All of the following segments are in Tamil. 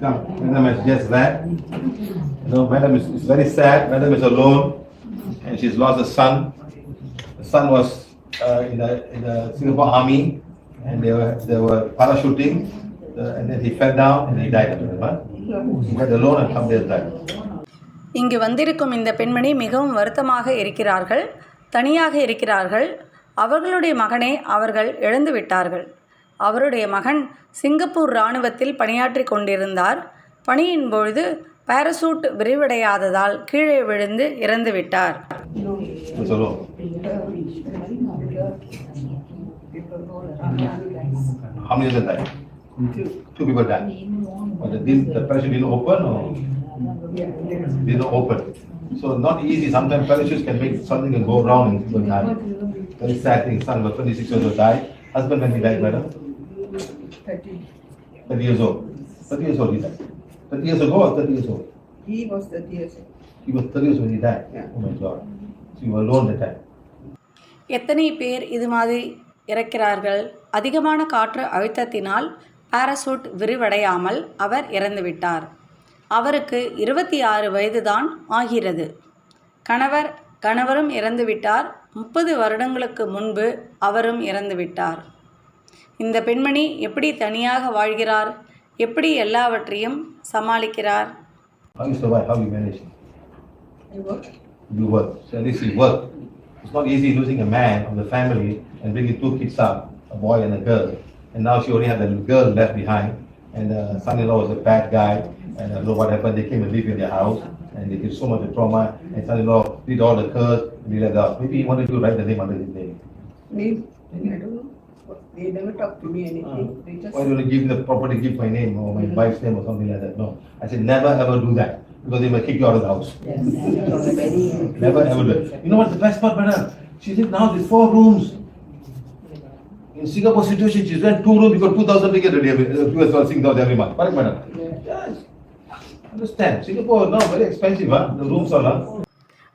Come, madam is just that. You know, madam is, is very sad. Madam is alone, and she's lost a son. The son was uh, in the in the Singapore Army, and they were they were parachuting, uh, and then he fell down and he died. Remember? He went alone and somebody else died. இங்கு வந்திருக்கும் இந்த பெண்மணி மிகவும் வருத்தமாக இருக்கிறார்கள் தனியாக இருக்கிறார்கள் அவர்களுடைய மகனை அவர்கள் இழந்து விட்டார்கள் அவருடைய மகன் சிங்கப்பூர் இராணுவத்தில் பணியாற்றி கொண்டிருந்தார் பணியின் பொழுது பாரசூட் விரிவடையாததால் கீழே விழுந்து இறந்துவிட்டார் How many of them died? Two people died. But the, the parachute didn't open or didn't open. So not easy. Sometimes parachutes can make something and go wrong and people die. Very sad thing. Son was 26 years old died. Husband when he died, madam? 30 years old. 30 years old he died. 30 years ago or 30 years old? He was the years. He was 30 years old when he died. Yeah. Oh my God. So you were alone that time. எத்தனை பேர் இது மாதிரி இறக்கிறார்கள் அதிகமான காற்று அழுத்தத்தினால் பாராசூட் விரிவடையாமல் அவர் இறந்துவிட்டார் அவருக்கு இருபத்தி ஆறு வயதுதான் ஆகிறது கணவர் கணவரும் இறந்துவிட்டார் முப்பது வருடங்களுக்கு முன்பு அவரும் இறந்துவிட்டார் இந்த பெண்மணி எப்படி தனியாக வாழ்கிறார் எப்படி எல்லாவற்றையும் சமாளிக்கிறார் How you survive? How you manage? I work. You work. So at least you work. It's not easy losing a man of the family and bringing two kids up, a boy and a girl. And now she only had the girl left behind. And the son-in-law was a bad guy. And I don't know what happened. They came and lived in their house. And they did so much trauma. And son-in-law did all the curse. And he let out. Maybe he wanted to write the name under his name. Name, I don't know. They never talk to me anything. They just. Why don't you give the property, give my name or my wife's name or something like that? No. I said, never ever do that. Because they may kick you out of the house. Yes. From the very. Never ever do it. You know what's the best part, madam? She said now there's four rooms. In Singapore situation, she's rent two rooms, you got two thousand ringgit already, every- uh, US dollars, Sing dollars every month. Correct, madam? Yes. Understand, Singapore now very expensive, huh? The rooms are, huh?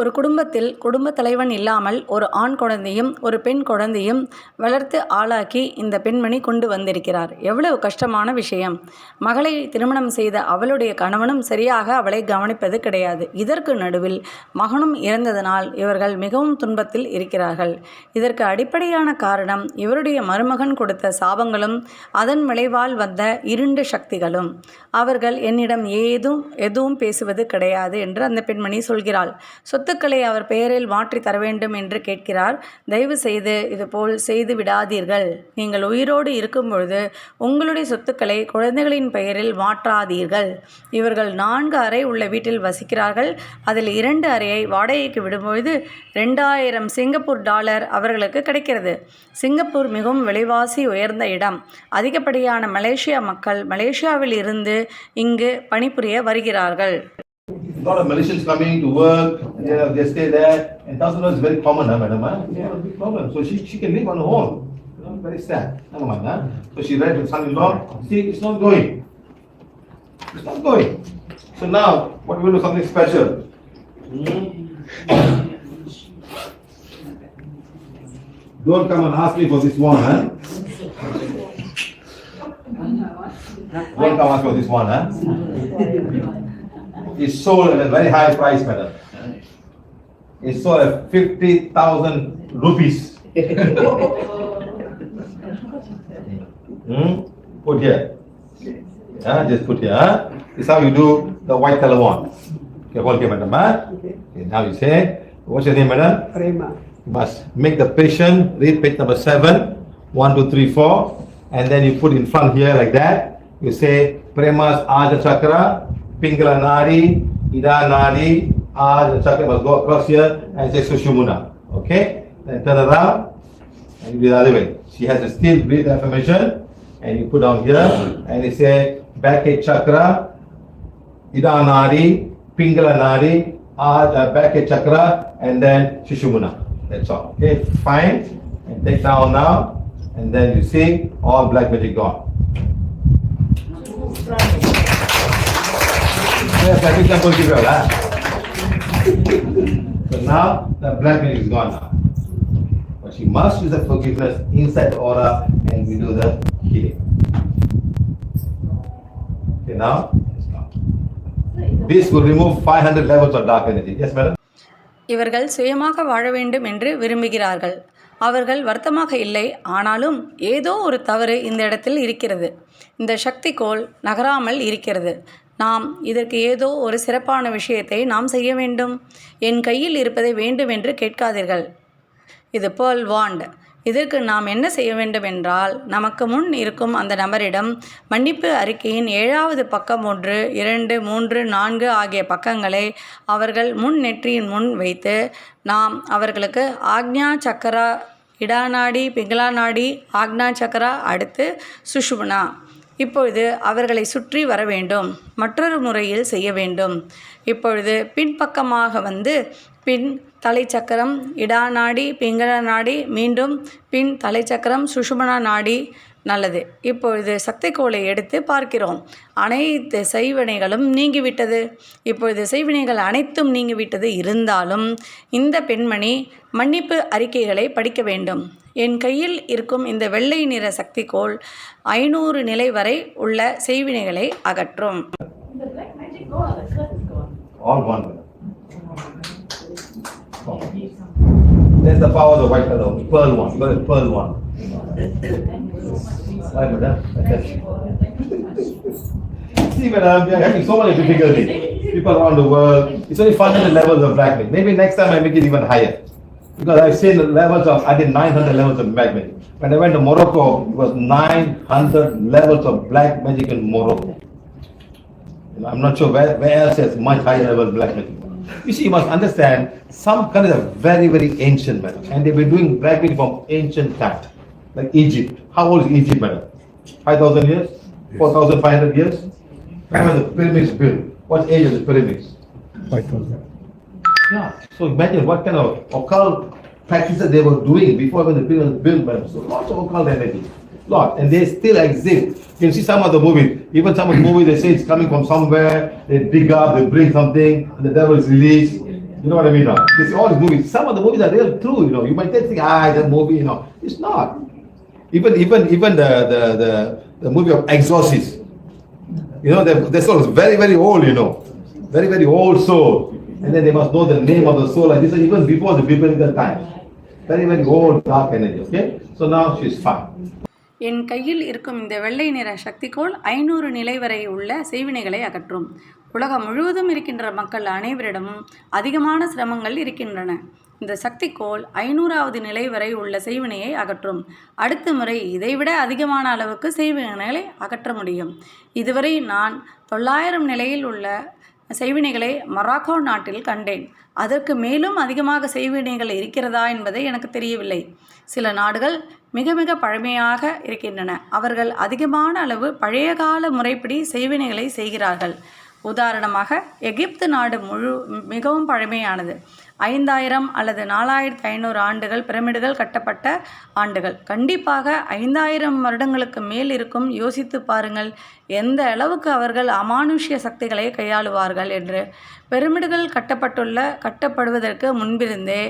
ஒரு குடும்பத்தில் குடும்ப தலைவன் இல்லாமல் ஒரு ஆண் குழந்தையும் ஒரு பெண் குழந்தையும் வளர்த்து ஆளாக்கி இந்த பெண்மணி கொண்டு வந்திருக்கிறார். எவ்வளவு கஷ்டமான விஷயம். மகளை திருமணம் செய்த அவளுடைய கணவனும் சரியாக அவளை கவனிப்பது கிடையாது. இதற்கு நடுவில் மகனும் இறந்ததனால் இவர்கள் மிகவும் துன்பத்தில் இருக்கிறார்கள். இதற்கு அடிப்படையான காரணம் இவருடைய மருமகன் கொடுத்த சாபங்களும் அதன் விளைவால் வந்த இருண்ட சக்திகளும். அவர்கள் என்னிடம் ஏதும் எதுவும் பேசுவது கிடையாது என்று அந்த பெண்மணி சொல்கிறாள். சொத்துக்களை அவர் பெயரில் மாற்றி தர வேண்டும் என்று கேட்கிறார். தயவு செய்து இதுபோல் செய்து விடாதீர்கள். நீங்கள் உயிரோடு இருக்கும் பொழுது உங்களுடைய சொத்துக்களை குழந்தைகளின் பெயரில் மாற்றாதீர்கள். இவர்கள் நான்கு அறை உள்ள வீட்டில் வசிக்கிறார்கள். அதில் இரண்டு அறையை வாடகைக்கு விடும்பொழுது ரெண்டாயிரம் சிங்கப்பூர் டாலர் அவர்களுக்கு கிடைக்கிறது. சிங்கப்பூர் மிகவும் விலைவாசி உயர்ந்த இடம். அதிகப்படியான மலேசியா மக்கள் மலேசியாவில் இருந்து இங்கு பணிபுரிய வருகிறார்கள். Lot of Malaysians coming to work, they, they stay there, and thousand dollars is very common, huh, madam, huh? It's not a big problem, so she, she can live on her own. You know, Very sad, never mind, huh? So she read to son-in-law, see, it's not going. It's not going. So now, what we do something special. Hmm? Don't come and ask me for this one, huh? Don't come ask for this one, huh? It's sold at a very high price, madam. It's sold at fifty thousand rupees. Hmm? Put here. Ah, just put here, huh? This is how you do the white color one. Okay, hold here, madam, huh? Okay, now you say, what's your name, madam? Prema. You must make the patient read page number seven. seven, one, two, three, four, and then you put in front here like that. You say Prema's Aja Chakra, Pingala Nadi, Ida Nadi, ah the Chakra must go across here and say Sushumuna. Okay? Then turn around and you do the other way. She has a still read the affirmation and you put down here and you say back head chakra, Ida Nadi, Pingala Nadi, Aja back head chakra, and then Sushumuna. That's all. Okay, fine. And take down now, and then you see all black magic gone. Yes, I think I'm going. So now the blackmail is gone now. But she must use the forgiveness inside the aura and we do the healing. Okay, now This will remove 500 levels of dark energy. Yes, madam? இவர்கள் சுயமாக வாழ வேண்டும் என்று விரும்புகிறார்கள் அவர்கள் வருத்தமாக இல்லை ஆனாலும் ஏதோ ஒரு தவறு இந்த இடத்தில் இருக்கிறது இந்த சக்தி கோல் நகராமல் இருக்கிறது நாம் இதற்கு ஏதோ ஒரு சிறப்பான விஷயத்தை நாம் செய்ய வேண்டும். என் கையில் இருப்பதை வேண்டும் என்று கேட்காதீர்கள். இது பேர்ல் வாண்ட் இதற்கு நாம் என்ன செய்ய வேண்டும் என்றால் நமக்கு முன் இருக்கும் அந்த நபரிடம் மன்னிப்பு அறிக்கையின் ஏழாவது பக்கம் ஒன்று இரண்டு மூன்று நான்கு ஆகிய பக்கங்களை அவர்கள் முன் நெற்றியின் முன் வைத்து நாம் அவர்களுக்கு ஆக்ஞா சக்கரா இடாநாடி பிங்களா நாடி ஆக்ஞா சக்கரா அடுத்து சுஷுமனா இப்பொழுது அவர்களை சுற்றி வர வேண்டும். மற்றொரு முறையில் செய்ய வேண்டும். இப்பொழுது பின்பக்கமாக வந்து பின் தலைச்சக்கரம் இடா நாடி பிங்கள நாடி மீண்டும் பின் தலைச்சக்கரம் சுஷுமனா நாடி நல்லது. இப்பொழுது சக்தி கோலை எடுத்து பார்க்கிறோம். அனைத்து செய்வினைகளும் நீங்கிவிட்டது. இப்பொழுது செய்வினைகள் அனைத்தும் நீங்கிவிட்டது. இருந்தாலும் இந்த பெண்மணி மன்னிப்பு அறிக்கைகளை படிக்க வேண்டும். என் கையில் இருக்கும் இந்த வெள்ளை நிற சக்தி கோள் ஐநூறு நிலை வரை உள்ள செய்வினைகளை அகற்றும். There's the power of the white color, pearl one. Pearl one. Why, madam? See, madam, we are having so many difficulties. People around the world, it's only 500 levels of black magic. Maybe next time I make it even higher. Because I've seen the levels of, I did 900 levels of black magic. When I went to Morocco, it was 900 levels of black magic in Morocco. And I'm not sure where, where else there's much higher level black magic. You see, you must understand, some countries are very, very ancient, madam, and they've been doing black magic from ancient times, like Egypt. How old is Egypt, madam? 5,000 years? 4,500 years? Were the pyramids built? What age of the pyramids? 5,000. Yeah, so imagine what kind of occult practices they were doing before when the pyramids were built, madam. So lots of occult energy. Lot, and they still exist. You can see some of the movies, even some of the movies, they say it's coming from somewhere, they dig up, they bring something, and the devil is released. You know what I mean now? See all these movies, some of the movies are real true, you know. You might think, ah, that movie, you know. It's not. Even, even, even the, the, the, the movie of Exorcist. You know, that soul is very, very old, you know. Very, very old soul. And then they must know the name of the soul. And this is even before the biblical time. Very, very old dark energy, okay? So now she's fine. என் கையில் இருக்கும் இந்த வெள்ளை நிற சக்திக்கோள் ஐநூறு நிலை வரை உள்ள செய்வினைகளை அகற்றும். உலகம் முழுவதும் இருக்கின்ற மக்கள் அனைவரிடமும் அதிகமான சிரமங்கள் இருக்கின்றன. இந்த சக்திக்கோள் ஐநூறாவது நிலை வரை உள்ள செய்வினையை அகற்றும். அடுத்த முறை இதைவிட அதிகமான அளவுக்கு செய்வினைகளை அகற்ற முடியும். இதுவரை நான் தொள்ளாயிரம் நிலையில் உள்ள செய்வினைகளை மொராக்கோ நாட்டில் கண்டேன். அதற்கு மேலும் அதிகமாக செய்வினைகள் இருக்கிறதா என்பது எனக்கு தெரியவில்லை. சில நாடுகள் மிக மிக பழமையாக இருக்கின்றன. அவர்கள் அதிகமான அளவு பழைய கால முறைப்படி செய்வினைகளை செய்கிறார்கள். உதாரணமாக எகிப்து நாடு முழு மிகவும் பழமையானது. ஐந்தாயிரம் அல்லது நாலாயிரத்தி ஐநூறு ஆண்டுகள் பிரமிடுகள் கட்டப்பட்ட ஆண்டுகள். கண்டிப்பாக ஐந்தாயிரம் வருடங்களுக்கு மேல் இருக்கும் யோசித்து பாருங்கள் எந்த அளவுக்கு அவர்கள் அமானுஷ்ய சக்திகளை கையாளுவார்கள் என்று. பிரமிடுகள் கட்டப்பட்டுள்ள கட்டப்படுவதற்கு முன்பிருந்தே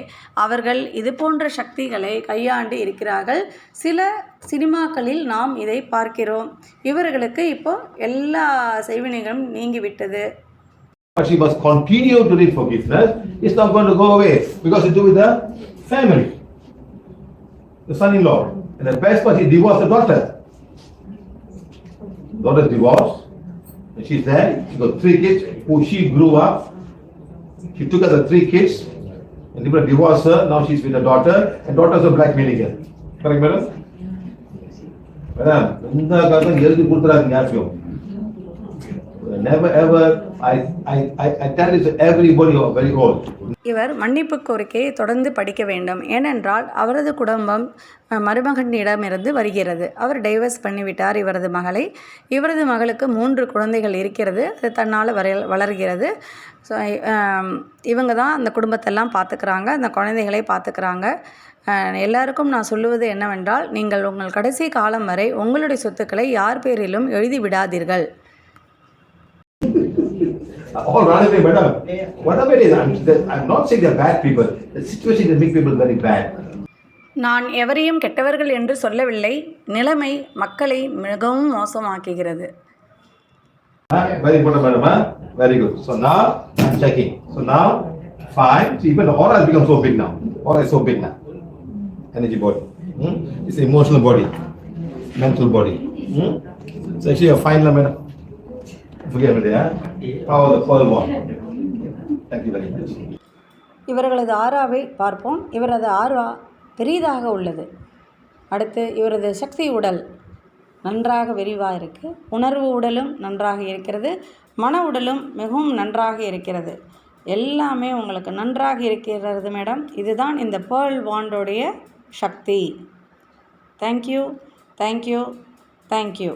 அவர்கள் இது போன்ற சக்திகளை கையாண்டு இருக்கிறார்கள் சில சினிமாக்களில் நாம் இதை பார்க்கிறோம் இவர்களுக்கு இப்போ எல்லா செய்வினைகளும் நீங்கிவிட்டது But she must continue to need forgiveness. It's not going to go away because it's to do with the family, the son-in-law. And the best part, he divorced the daughter. Daughter's divorced. And she's there. She got three kids who she grew up. She took her the three kids and they divorced her. Now she's with the daughter and daughter's a black girl. Correct, madam? Madam, இந்த காலத்துல எழுதி கொடுத்துறாங்க யாருக்கும் Never ever, I, I, I, I tell it to everybody who are very old. இவர் மன்னிப்பு கோரிக்கையை தொடர்ந்து படிக்க வேண்டும். ஏனென்றால் அவரது குடும்பம் மருமகனிடமிருந்து வருகிறது. அவர் டைவர்ஸ் பண்ணிவிட்டார் இவரது மகளை. இவரது மகளுக்கு மூன்று குழந்தைகள் இருக்கிறது. அது தன்னால் வர வளர்கிறது. ஸோ இவங்க தான் அந்த குடும்பத்தெல்லாம் பார்த்துக்கிறாங்க. அந்த குழந்தைகளை பார்த்துக்கிறாங்க. எல்லாருக்கும் நான் சொல்லுவது என்னவென்றால் நீங்கள் உங்கள் கடைசி காலம் வரை உங்களுடைய சொத்துக்களை யார் பேரிலும் எழுதி விடாதீர்கள். All run away, madam. Whatever it is, I'm, I'm not saying they're bad people. The situation that make people very bad. நான் எவரையும் கெட்டவர்கள் என்று சொல்லவில்லை நிலைமை மக்களை மிகவும் மோசமாக்குகிறது Huh? Very important, madam. Huh? Very good. So now I'm checking. So now five. See, even the aura has become so big now. Aura is so big now. Energy body. Hmm? It's emotional body, இவர்களது ஆறாவை பார்ப்போம். இவரது ஆறா பெரிதாக உள்ளது. அடுத்து இவரது சக்தி உடல் நன்றாக விரிவாக இருக்குது உணர்வு உடலும் நன்றாக இருக்கிறது. மன உடலும் மிகவும் நன்றாக இருக்கிறது. எல்லாமே உங்களுக்கு நன்றாக இருக்கிறது மேடம். இதுதான் இந்த பேர்ல் வாண்டோடைய சக்தி. Thank you thank you thank you